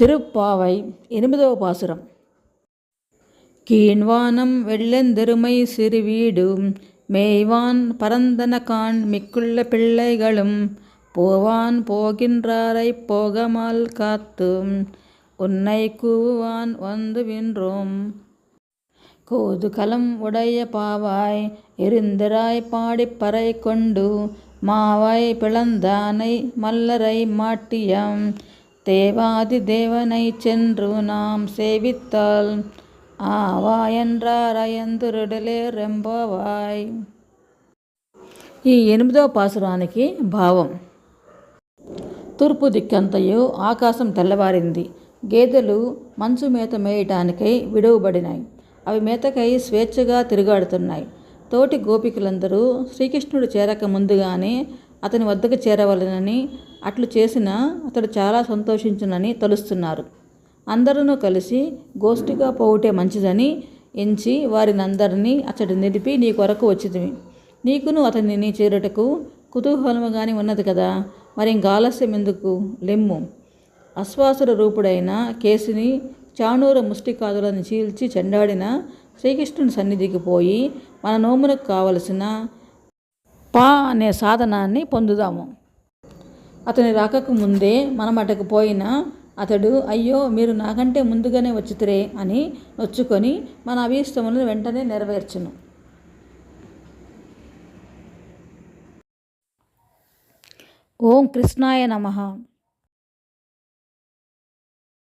திருப்பாவை எனிபதோ பாசுரம். கீழ்வானம் வெள்ளெந்தெருமை சிறுவீடும் மேய்வான் பரந்தனகான் மிக்குள்ள பிள்ளைகளும் போவான் போகின்றாரை போகமால் காத்தும் உன்னை கூவான் வந்து வின்றோம். கோதுகலம் உடைய பாவாய் இருந்திராய் பாடிப்பறை கொண்டு மாவாய் பிளந்தானை மல்லரை மாட்டியம். தேவாதி தேவனைச் சென்று நாம் சேவித்தால் ఆవా ఎండ్రారయందురుడలే రెంబోవాయ్ ఈ ఎనిమిదవ పాసురానికి భావం తూర్పు దిక్కంతయు ఆకాశం తెల్లవారింది గేదెలు మంచు మేత మేయటానికై విడువబడినాయి అవి మేతకై స్వేచ్ఛగా తిరుగాడుతున్నాయి తోటి గోపికలందరూ శ్రీకృష్ణుడు చేరక ముందుగానే అతని వద్దకు చేరవలనని అట్లు చేసిన అతడు చాలా సంతోషించునని తలుస్తున్నారు. అందరూ కలిసి గోష్ఠిగా పోవుటే మంచిదని ఎంచి వారినందరినీ అతడు నిలిపి నీ కొరకు వచ్చితివి నీకును అతనిని చేరుటకు కుతూహలముగాని ఉన్నది కదా మరి ఆలస్యం ఎందుకు? లెమ్ము. అశ్వాసుర రూపుడైన కేసుని చాణూర ముష్టికాదులను చీల్చి చెండాడిన శ్రీకృష్ణుని సన్నిధికి పోయి మన నోమునకు కావలసిన పా అనే సాధనాన్ని పొందుదాము. అతని రాకకు ముందే మనమటకు పోయిన అతడు అయ్యో మీరు నాకంటే ముందుగానే వచ్చితురే అని నొచ్చుకొని మన అభీష్టములను వెంటనే నెరవేర్చును. ఓం కృష్ణాయ నమ.